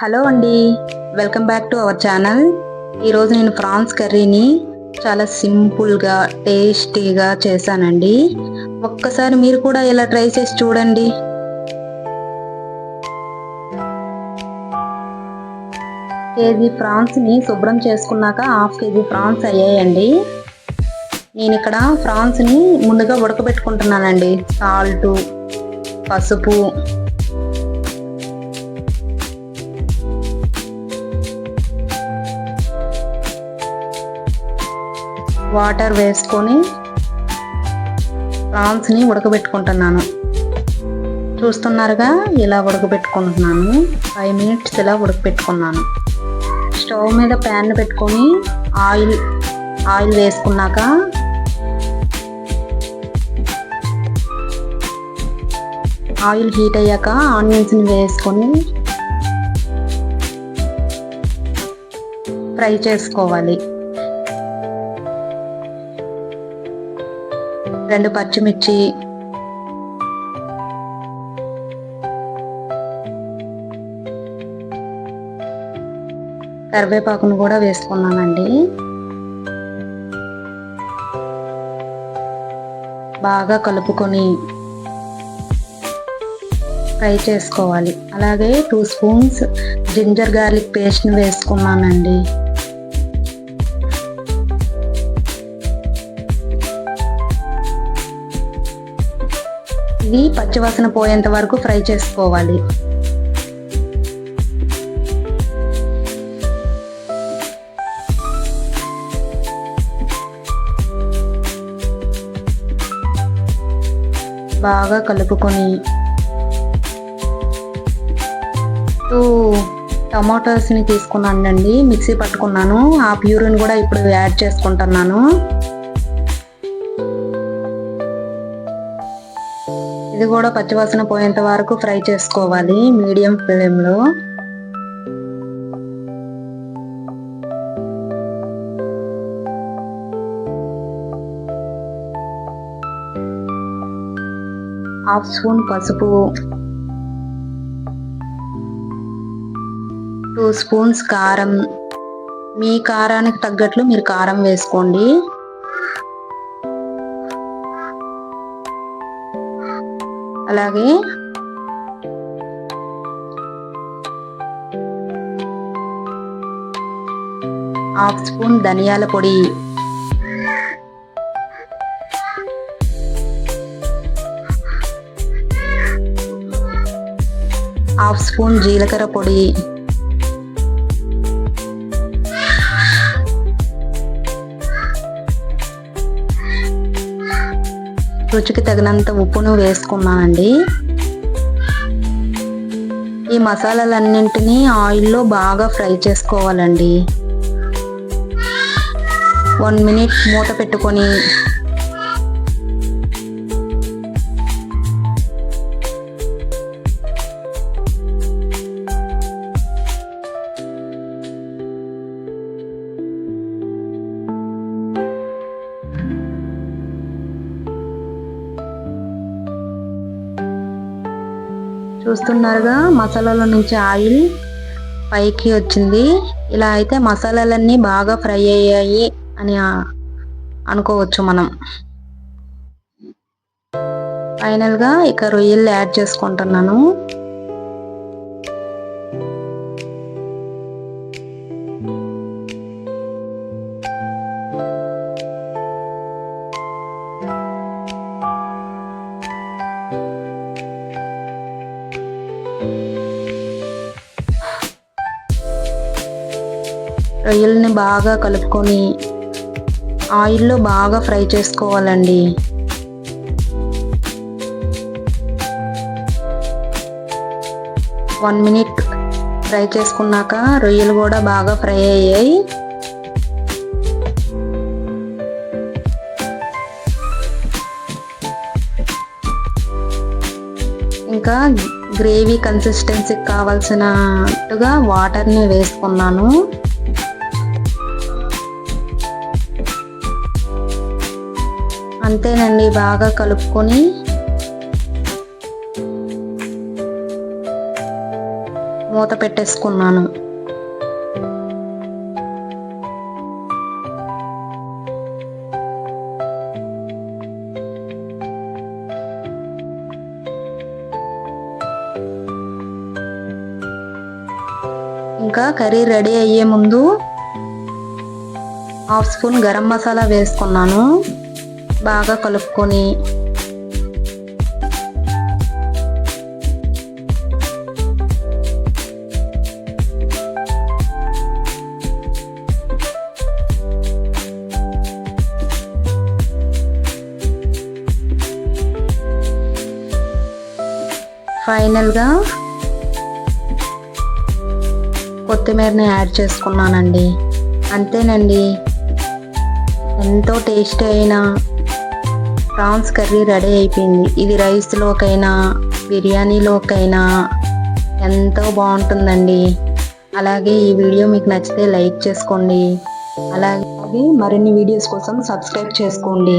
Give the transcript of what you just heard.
Hello అండి. Welcome back to our channel. ఈరోజు నేను ప్రాన్స్ కర్రీని చాలా సింపుల్గా టేస్టీగా చేశానండి. ఒక్కసారి మీరు కూడా ఇలా ట్రై చేసి చూడండి. కేజీ ప్రాన్స్ని శుభ్రం చేసుకున్నాక హాఫ్ కేజీ ప్రాన్స్ అయ్యాయండి. నేను ఇక్కడ ప్రాన్స్ని ముందుగా ఉడకబెట్టుకుంటున్నానండి. సాల్టు పసుపు వాటర్ వేసుకొని ప్రాన్స్ని ఉడకబెట్టుకుంటున్నాను. చూస్తున్నారుగా ఇలా ఉడకబెట్టుకుంటున్నాను. ఫైవ్ మినిట్స్ ఇలా ఉడకబెట్టుకున్నాను. స్టవ్ మీద ప్యాన్ పెట్టుకొని ఆయిల్ ఆయిల్ వేసుకున్నాక ఆయిల్ హీట్ అయ్యాక ఆనియన్స్ని వేసుకొని ఫ్రై చేసుకోవాలి. రెండు పచ్చిమిర్చి. కరివేపాకును కూడా వేసుకున్నానండి. బాగా కలుపుకొని ఫ్రై చేసుకోవాలి. అలాగే టూ స్పూన్స్ జింజర్ గార్లిక్ పేస్ట్ని వేసుకున్నానండి. ఇది పచ్చివాసన పోయేంత వరకు ఫ్రై చేసుకోవాలి. బాగా కలుపుకొని టూ టమాటోస్ని తీసుకున్నానండి. మిక్సీ పట్టుకున్నాను. ఆ ప్యూరిని కూడా ఇప్పుడు యాడ్ చేసుకుంటున్నాను. ఇది కూడా పచ్చివాసన పోయేంత వరకు ఫ్రై చేసుకోవాలి మీడియం ఫ్లేమ్లో. హాఫ్ స్పూన్ పసుపు టూ స్పూన్స్ కారం. మీ కారానికి తగ్గట్లు మీరు కారం వేసుకోండి. అలాగే. హాఫ్ స్పూన్ ధనియాల పొడి. హాఫ్ స్పూన్ జీలకర్ర పొడి. రుచికి తగినంత ఉప్పును వేసుకున్నానండి. ఈ మసాలాలన్నింటినీ ఆయిల్లో బాగా ఫ్రై చేసుకోవాలండి. వన్ మినిట్ మూత పెట్టుకొని చూస్తున్నారుగా మసాలాల నుంచి ఆయిల్ పైకి వచ్చింది. ఇలా అయితే మసాలాలన్నీ బాగా ఫ్రై అయ్యాయి అని అనుకోవచ్చు మనం. ఫైనల్గా ఇక రొయ్యలు యాడ్ చేసుకుంటున్నాను. రొయ్యల్ని బాగా కలుపుకొని ఆయిల్లో బాగా ఫ్రై చేసుకోవాలండి. వన్ మినిట్ ఫ్రై చేసుకున్నాక రొయ్యలు కూడా బాగా ఫ్రై అయ్యాయి. ఇంకా గ్రేవీ కన్సిస్టెన్సీకి కావాల్సినట్టుగా వాటర్ని వేసుకున్నాను. అంతేనండి బాగా కలుపుకొని. మూత పెట్టేసుకున్నాను. ఇంకా కర్రీ రెడీ అయ్యే ముందు హాఫ్ స్పూన్ గరం మసాలా వేసుకున్నాను. బాగా కలుపుకొని ఫైనల్గా కొత్తిమీరని యాడ్ చేసుకున్నానండి. అంతేనండి. ఎంతో టేస్టీ అయిన ప్రాన్స్ కర్రీ రెడీ అయిపోయింది. ఇది రైస్లోకైనా బిర్యానీలోకైనా ఎంతో బాగుంటుందండి. అలాగే ఈ వీడియో మీకు నచ్చితే లైక్ చేసుకోండి. అలాగే మరిన్ని వీడియోస్ కోసం సబ్స్క్రైబ్ చేసుకోండి.